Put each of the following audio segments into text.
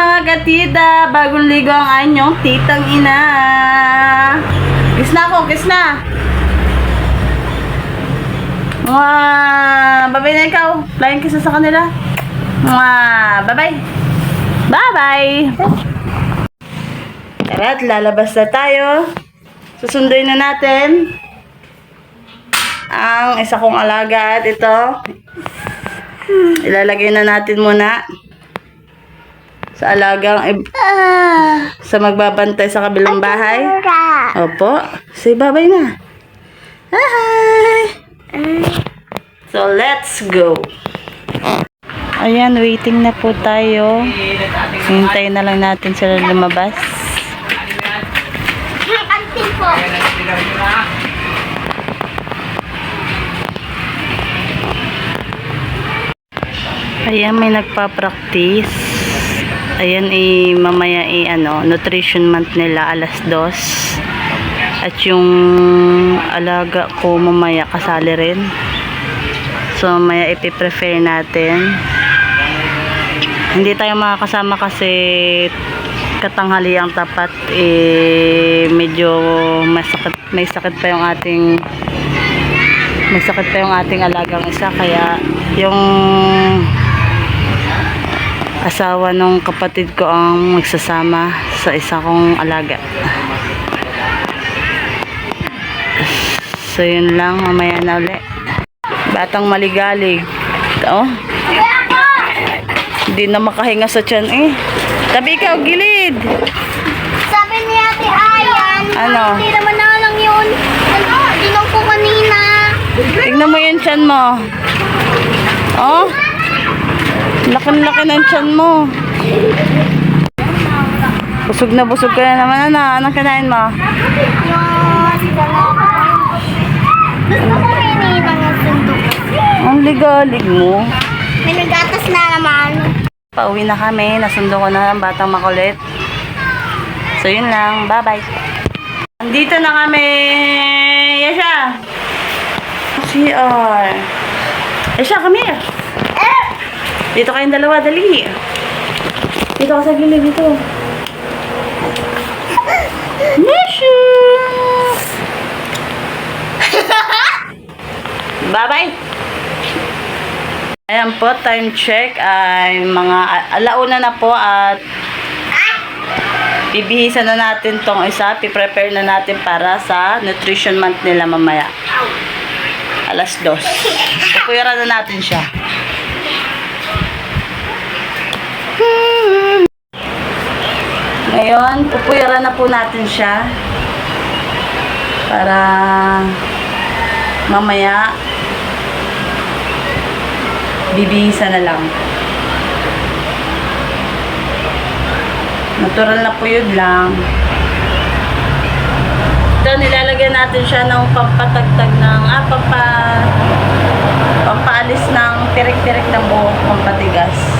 mga gatida, bagong ligo ang anyong titang ina. Kiss na ako, kiss na. Mwah! Babay na ikaw. Flying kiss sa kanila. Mwah! Bye-bye. Bye-bye. Tara, lalabas na tayo. Susunduin na natin ang isa kong alaga at ito. Ilalagay na natin muna sa alagang ib- sa magbabantay sa kabilang bahay. Opo. Say bye-bye na. Hi! So, let's go. Ayan, waiting na po tayo. Hintayin na lang natin sila lumabas. Ayan, may nagpa-practice. Ayan, eh, mamaya eh, ano, nutrition month nila, alas dos. At yung alaga ko mamaya kasali rin. So, mamaya ipiprefer natin. Hindi tayo makakasama kasi katanghali ang tapat eh medyo masakit may sakit pa yung ating may sakit pa yung ating alagang isa kaya yung asawa nung kapatid ko ang magsasama sa isa kong alaga. So yun lang. Mamaya na uli. Batang maligalig. Oh. Hindi na makahinga sa tiyan eh. Tabi ikaw gilid. Sabi ni Ate Ayan, Ano? hindi naman na lang yun. Ano, dinong ko kanina. tignan mo yung tiyan mo. Oh laki-laki ng tiyan mo busog na busog ka na naman ano anong kinain mo ang ligalig mo May nagatas na naman. Pauwi na kami. Nasundo ko na ang batang makulit. So, yun lang. Bye-bye. Andito na kami. Yasha. CR. Yasha, come here. Dito kayong dalawa. Dali. Dito ka sa gilid. Dito. Yasha. Bye-bye. Ayan po, time check ay mga alauna na po at bibihisan na natin tong isa. Piprepare na natin para sa nutrition month nila mamaya. Alas dos. Pupuyaran na natin siya. Ngayon, pupuyaran na po natin siya para mamaya bibihisa na lang. Natural na po yun lang. Ito, nilalagyan natin siya ng pampatagtag ng, ah, pampa, pampaalis ng tirik-tirik ng buhok, pampatigas.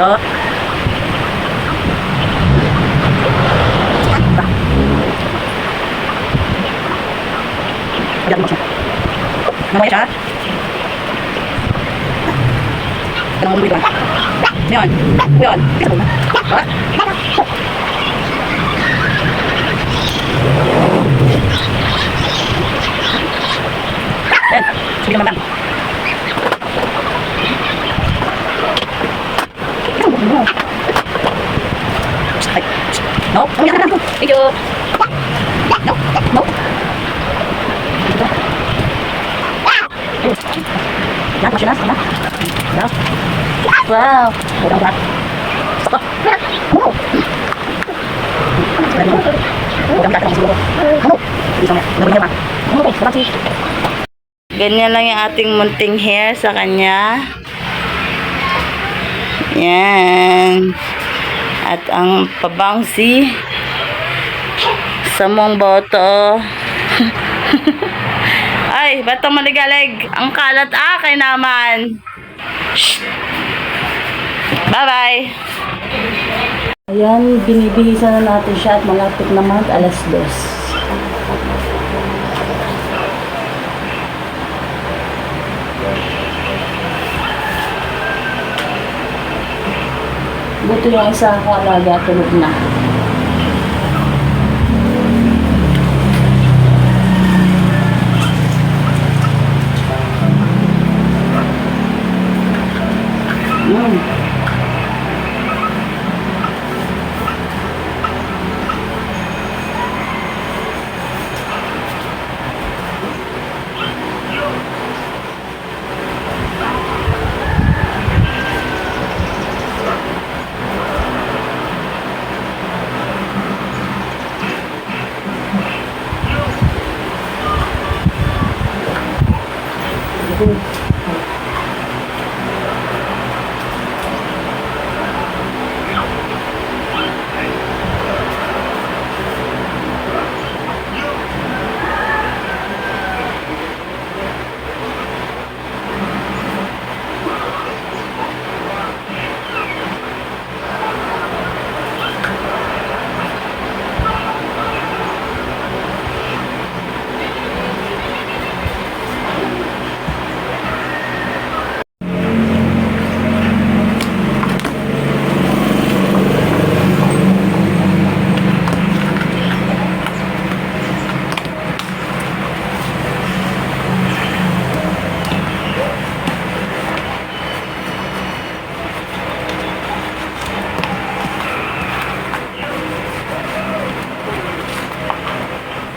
Siya. Tanong mo dito. Ngayon. Ngayon. Mo na. Ha? Ayan. Sige naman. No? Thank you. No? No? Lahat masya lahat. Lahat. Wow. Lahat lahat. Stop. Wow. Ganyan lang yung ating munting hair sa kanya. Yan. At ang pabangsi sa boto. Ay, batang maligalig. Ang kalat ah, kay naman. Bye-bye. Ayan, binibihisan na natin siya at malapit na mag alas dos. Buto yung isa ko alaga tulog na.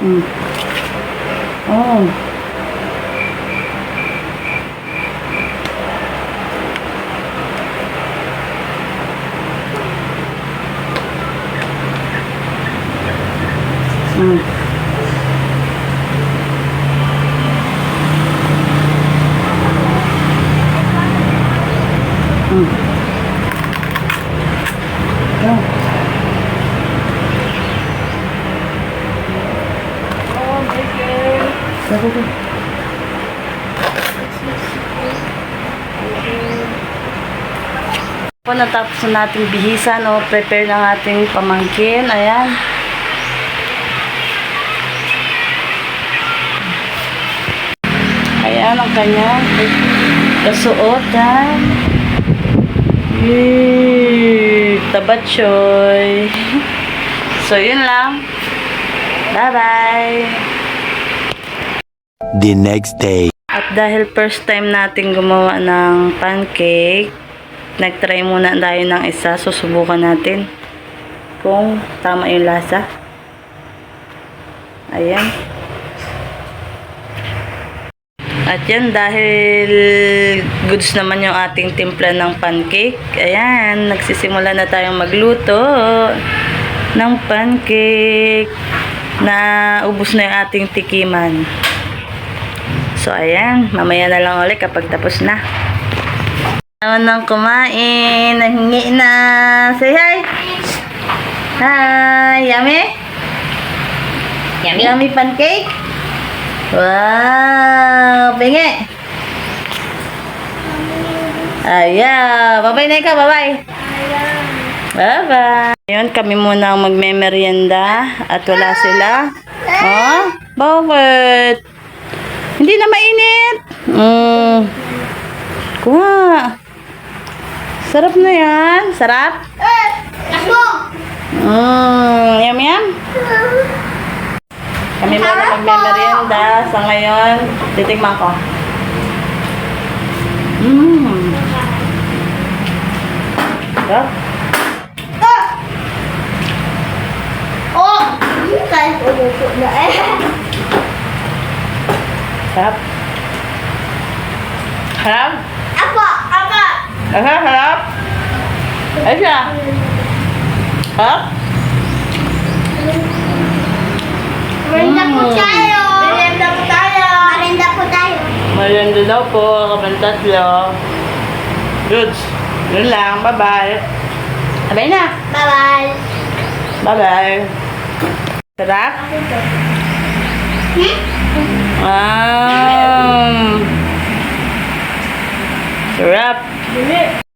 Mm. Oh. Mm. Go, go. Po natapos na nating bihisan o prepare ng ating pamangkin. Ayan. Ayan ang kanyang kasuotan. Yee, tabatsoy. So, yun lang. Bye-bye. The next day. At dahil first time natin gumawa ng pancake, nagtry muna tayo ng isa. Susubukan natin kung tama yung lasa. Ayan. At yan, dahil goods naman yung ating timpla ng pancake, ayan, nagsisimula na tayong magluto ng pancake na ubos na yung ating tikiman. So, ayan. Mamaya na lang ulit kapag tapos na. Naman nang kumain. Nahingi na. Say hi. Hi. Yummy? Yummy? Yummy pancake? Wow. Pingi. Ayan. Bye-bye na ikaw. Bye-bye. Bye-bye. Ngayon, kami muna ang magme-merienda at wala sila. Oh? Bakit? Hindi na mainit. Mm. Kuha. Sarap na yan. Sarap? Ako! Mm. Yum, yum. Kami muna magme-merienda. Sa ngayon, titikman ko. Mmm. Sarap. Oh! Kahit umupo na eh. Sarap. Harap? Apo! Apo! Aha, harap? Ay siya. Harap? Merinda po Mm. tayo! Merinda po tayo! Merinda po tayo! Maganda daw po, kapantaslo. Goods. Yun lang, bye-bye. Sabay na. Bye-bye! Bye-bye. Sarap? Hmm? Um, sarap. Dili!